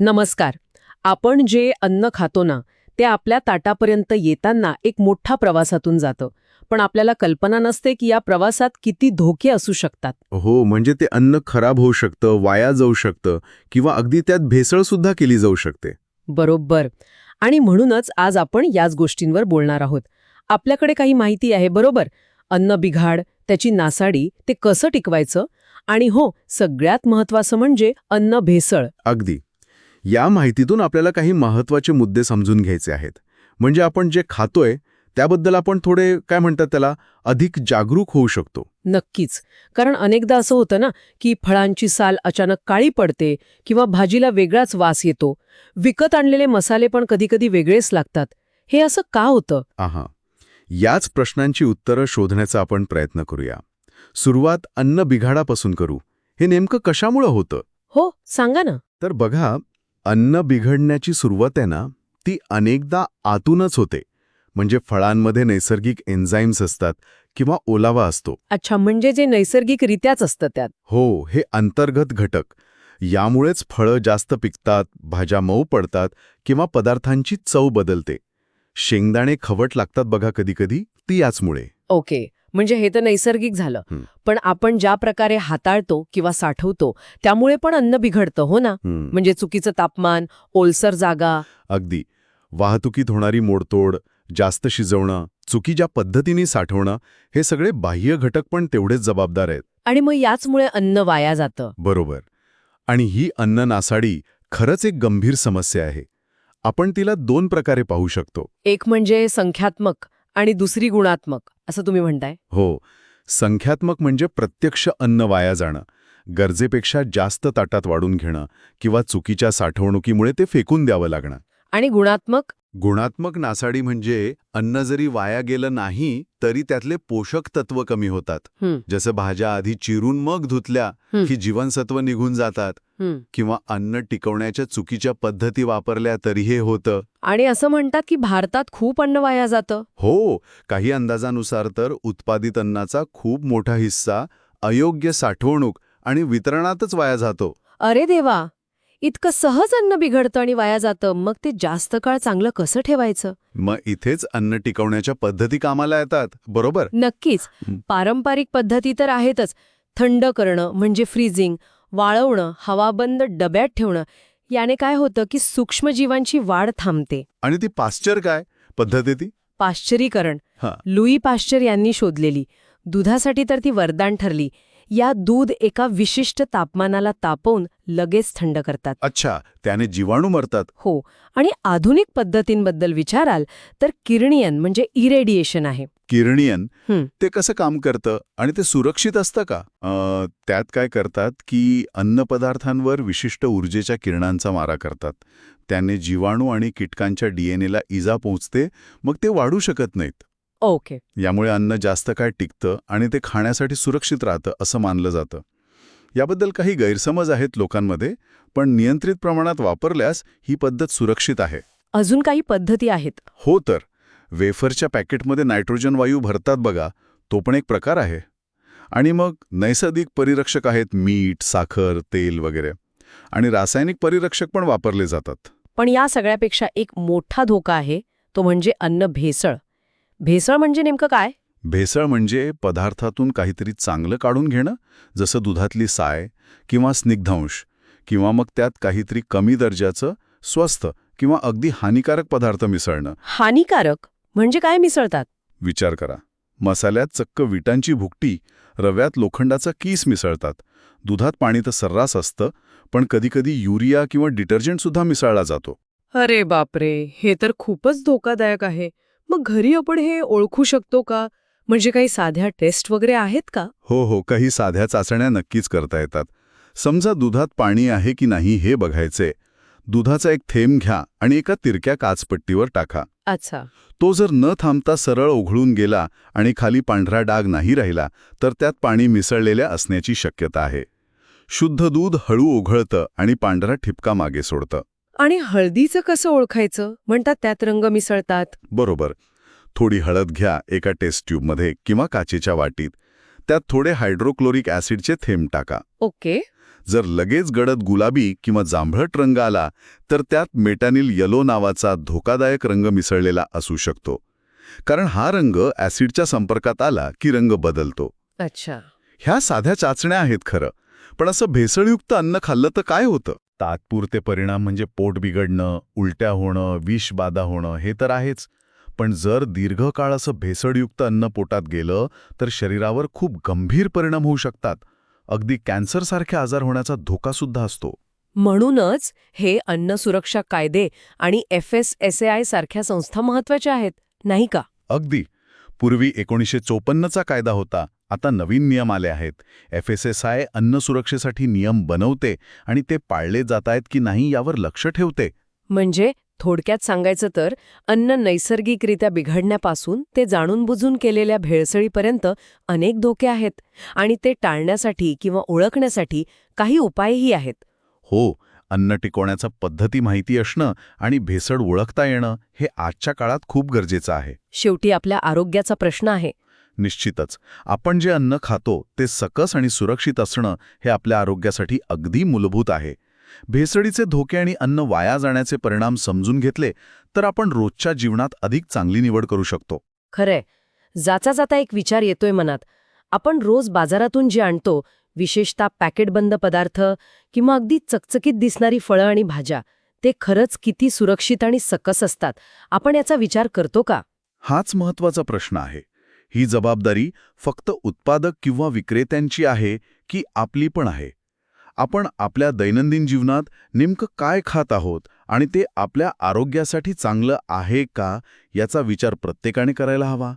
नमस्कार. आपण जे अन्न खातो ना ते आपल्या ताटापर्यंत येताना एक मोठा प्रवासातून जातं. पण आपल्याला कल्पना नसते की या प्रवासात किती धोके असू शकतात. हो म्हणजे ते अन्न खराब होऊ शकतं वाया जाऊ शकतं किंवा अगदी त्यात भेसळ सुद्धा केली जाऊ शकते. बरोबर. आणि म्हणूनच आज आपण याच गोष्टींवर बोलणार आहोत. आपल्याकडे काही माहिती आहे बरोबर? अन्न बिघाड त्याची नासाडी ते कसं टिकवायचं? आणि हो सगळ्यात महत्वाचं म्हणजे अन्न भेसळ. अगदी. या माहितीतून आपल्याला काही महत्त्वाचे मुद्दे समजून घ्यायचे आहेत. म्हणजे आपण जे खातोय त्याबद्दल आपण थोडे काय म्हणतात त्याला अधिक जागरूक होऊ शकतो. नक्कीच. कारण अनेकदा असं होतं ना की फळांची साल अचानक काळी पडते किंवा भाजीला वेगळाच वास येतो. विकत आणलेले मसाले पण कधीकधी वेगळेच लागतात. हे असं का होतं? आहा. याच प्रश्नांची उत्तरं शोधण्याचा आपण प्रयत्न करूया. सुरुवात अन्न बिघाडापासून करू. हे नेमकं कशामुळं होतं? हो सांगा ना. तर बघा अन्न बिघडण्याची सुरुवात आहे ना ती अनेकदा आतूनच होते. म्हणजे फळांमध्ये नैसर्गिक एन्झाईम्स असतात किंवा ओलावा असतो. अच्छा म्हणजे जे नैसर्गिकरित्याच असतं त्यात. हो हे अंतर्गत घटक. यामुळेच फळं जास्त पिकतात भाज्या मऊ पडतात किंवा पदार्थांची चव बदलते. शेंगदाणे खवट लागतात बघा कधीकधी ती याचमुळे. ओके. म्हणजे हे तर नैसर्गिक झालं. पण आपण ज्या प्रकारे हाताळतो किंवा साठवतो त्यामुळे पण अन्न बिघडतं हो ना? म्हणजे चुकीचं तापमान ओलसर जागा. अगदी. वाहतुकीत होणारी मोडतोड जास्त शिजवणं चुकीच्या पद्धतीने साठवणं हे सगळे बाह्य घटक पण तेवढेच जबाबदार आहेत. आणि मग याचमुळे अन्न वाया जातं. बरोबर. आणि ही अन्न नासाडी खरंच एक गंभीर समस्या आहे. आपण तिला दोन प्रकारे पाहू शकतो. एक म्हणजे संख्यात्मक. आणि दुसरी गुणात्मक असं तुम्ही म्हणताय? हो. संख्यात्मक म्हणजे प्रत्यक्ष अन्न वाया जाणं गरजेपेक्षा जास्त ताटात वाढून घेणं किंवा चुकीच्या साठवणुकीमुळे ते फेकून द्यावं लागणं. आणि गुणात्मक? गुणात्मक नासाडी म्हणजे अन्न जरी वाया गेलं नाही तरी त्यातले पोषक तत्व कमी होतात. जसं भाज्या आधी चिरून मग धुतल्या. की जीवनसत्व निघून जातात. किंवा अन्न टिकवण्याच्या चुकीच्या पद्धती वापरल्या तरी हे होतं. आणि असं म्हणतात की भारतात खूप अन्न वाया जातं. हो काही अंदाजानुसार तर उत्पादित अन्नाचा खूप मोठा हिस्सा अयोग्य साठवणूक आणि वितरणातच वाया जातो. अरे देवा! इतकं सहज अन्न बिघडतं आणि वाया जातं मग ते जास्त काळ चांगलं कसं ठेवायचं? मग इथेच अन्न टिकवण्याच्या पद्धती कामाला येतात बरोबर? नक्कीच. पारंपरिक पद्धती तर आहेतच. थंड करणं म्हणजे फ्रीजिंग वाळवणं हवाबंद डब्यात ठेवणं याने काय होतं की सूक्ष्मजीवांची वाढ थांबते. आणि ती पाश्चर काय पद्धती ती? पाश्चरीकरण. हा. लुई पाश्चर यांनी शोधलेली. दुधासाठी तर ती वरदान ठरली. या दूध एका विशिष्ट तापमानाला तापवून लगेच थंड करतात. अच्छा त्याने जीवाणू मरतात. हो आणि आधुनिक पद्धतींबद्दल विचाराल तर किरणियन म्हणजे इरेडिएशन आहे. किरणियन. ते कसं काम करतं? आणि ते सुरक्षित असतं का? अं, त्यात काय करतात की अन्नपदार्थांवर विशिष्ट ऊर्जेच्या किरणांचा मारा करतात. त्याने जीवाणू आणि कीटकांच्या डीएनएला इजा पोचते मग ते वाढू शकत नाहीत. ओके. यामुळे अन्न जास्त काळ टिकतं आणि ते खाण्यासाठी सुरक्षित राहतं असं मानलं जातं. याबद्दल काही गैरसमज आहेत लोकांमध्ये पण नियंत्रित प्रमाणात वापरल्यास ही पद्धत सुरक्षित आहे. अजून काही पद्धती आहेत? हो तर. वेफरच्या पॅकेटमध्ये नायट्रोजन वायू भरतात बघा तो पण एक प्रकार आहे. आणि मग नैसर्गिक परिरक्षक आहेत मीठ साखर तेल वगैरे. आणि रासायनिक परिरक्षक पण वापरले जातात. पण या सगळ्यापेक्षा एक मोठा धोका आहे तो म्हणजे अन्न भेसळ. भेसळ म्हणजे नेमकं काय? भेसळ म्हणजे पदार्थातून काहीतरी चांगलं काढून घेणं जसं दुधातली साय किंवा स्निग्धांश किंवा मग त्यात काहीतरी कमी दर्जाचं स्वस्त किंवा अगदी हानिकारक पदार्थ मिसळणं. हानिकारक? म्हणजे काय मिसळतात? विचार करा. मसाल्यात चक्क विटांची भुकटी रव्यात लोखंडाचा कीस मिसळतात. दुधात पाणी तर सर्रास असतं पण कधीकधी युरिया किंवा डिटर्जंटसुद्धा मिसळला जातो. अरे बापरे! हे तर खूपच धोकादायक आहे. मग घरी आपण हे ओळखू शकतो का? म्हणजे काही साध्या टेस्ट वगैरे आहेत का? हो हो. काही साध्या चाचण्या नक्कीच करता येतात. समजा दुधात पाणी आहे की नाही हे बघायचे. दुधाचा एक थेंब घ्या आणि एका तिरक्या काचपट्टीवर टाका. अच्छा. तो जर न थांबता सरळ ओघळून गेला आणि खाली पांढरा डाग नाही राहिला तर त्यात पाणी मिसळलेल्या असण्याची शक्यता आहे. शुद्ध दूध हळू ओघळतं आणि पांढरा ठिपका मागे सोडतं. आणि हळदीचं कसं ओळखायचं? म्हणतात त्यात रंग मिसळतात. बरोबर. थोडी हळद घ्या एका टेस्ट ट्यूबमध्ये किंवा काचेच्या वाटीत. त्यात थोडे हायड्रोक्लोरिक ॲसिडचे थेंब टाका. ओके. जर लगेच गडद गुलाबी किंवा जांभळट रंग आला तर त्यात मेटानिल येलो नावाचा धोकादायक रंग मिसळलेला असू शकतो. कारण हा रंग ॲसिडच्या संपर्कात आला की रंग बदलतो. अच्छा. ह्या साध्या चाचण्या आहेत खरं. पण असं भेसळयुक्त अन्न खाल्लं तर काय होतं? तात्पुरते परिणाम म्हणजे पोट बिघडणं उलट्या होणं विषबाधा होणं हे तर आहेच. पण जर दीर्घकाळ असं भेसळयुक्त अन्न पोटात गेलं तर शरीरावर खूप गंभीर परिणाम होऊ शकतात. अगदी कॅन्सरसारखे आजार होण्याचा धोकासुद्धा असतो. म्हणूनच हे अन्न सुरक्षा कायदे आणि एफ एस एस आय सारख्या संस्था महत्त्वाच्या आहेत नाही का? अगदी. पूर्वी एकोणीसशे चोपन्नचा कायदा होता. आता नवीन नियम आले आहेत. एफ एस एस आय अन्न सुरक्षेसाठी नियम बनवते आणि ते पाळले जात आहेत की नाही यावर लक्ष ठेवते. म्हणजे थोडक्यात सांगायचं तर अन्न नैसर्गिकरित्या बिघडण्यापासून ते जाणून बुजून केलेल्या भेळसळीपर्यंत अनेक धोके आहेत आणि ते टाळण्यासाठी किंवा ओळखण्यासाठी काही उपायही आहेत. हो अन्न टिकवण्याच्या पद्धती माहिती असणं आणि भेसळ ओळखता येणं हे आजच्या काळात खूप गरजेचं आहे. शेवटी आपल्या आरोग्याचा प्रश्न आहे. निश्चितच. आपण जे अन्न खातो ते सकस आणि सुरक्षित असणं हे आपल्या आरोग्यासाठी अगदी मूलभूत आहे. भेसळीचे धोके आणि अन्न वाया जाण्याचे परिणाम समजून घेतले तर आपण रोजच्या जीवनात अधिक चांगली निवड करू शकतो. खरंय. जाता जाता एक विचार येतोय मनात. आपण रोज बाजारातून जे आणतो विशेषतः पॅकेटबंद पदार्थ किंवा अगदी चकचकीत दिसणारी फळं आणि भाज्या ते खरंच किती सुरक्षित आणि सकस असतात. आपण याचा विचार करतो का? हाच महत्त्वाचा प्रश्न आहे. ही जबाबदारी फक्त उत्पादक किंवा विक्रेत्यांची आहे की आपली पण आहे. आपण आपल्या दैनंदिन जीवनात नेमकं काय खात आहोत आणि ते आपल्या आरोग्यासाठी चांगलं आहे का याचा विचार प्रत्येकाने करायला हवा.